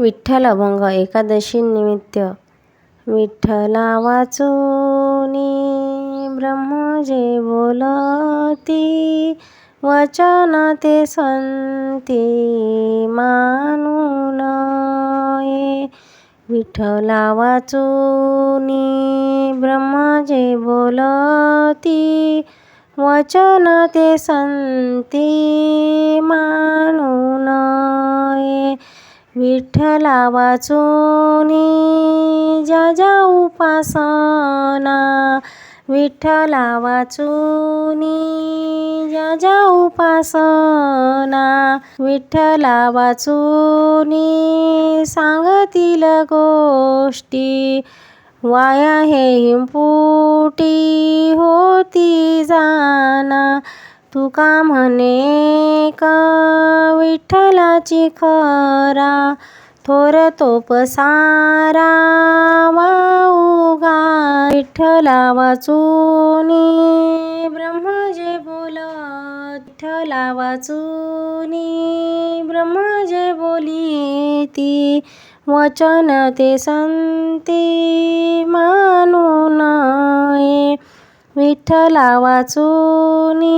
विठ्ठल अभंग एकादशी निमित्त. विठ्ठला वाचूनी ब्रह्मजे बोलती वचन ते संती मानून ये विठ्ठला वाचूनी ब्रह्मजे बोलती वचन ते संती विठ्ठला वाचूनी ज्या ज्या उपासना. विठ्ठला वाचूनी ज्या ज्या उपासना. विठ्ठला वाचूनी सांगतील गोष्टी. वाया हे हिंपुटी होती जाना तुका म्हणे का विठ्ठलाची खरा? थोर तोप सारा वाऊगा विठ्ठला वाचूनी ब्रह्मजे बोल विठ्ठला वाचूनी ब्रह्मजे बोली ती वचन ते संती मानून विठ्ठला वाचूनी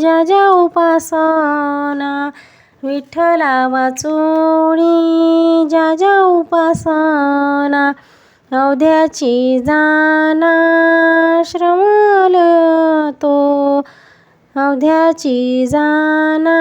ज्या ज्या उपासना विठ्ठला वाचूनी ज्या ज्या उपासना अवध्याची जाना श्रमल तो अवध्याची जाना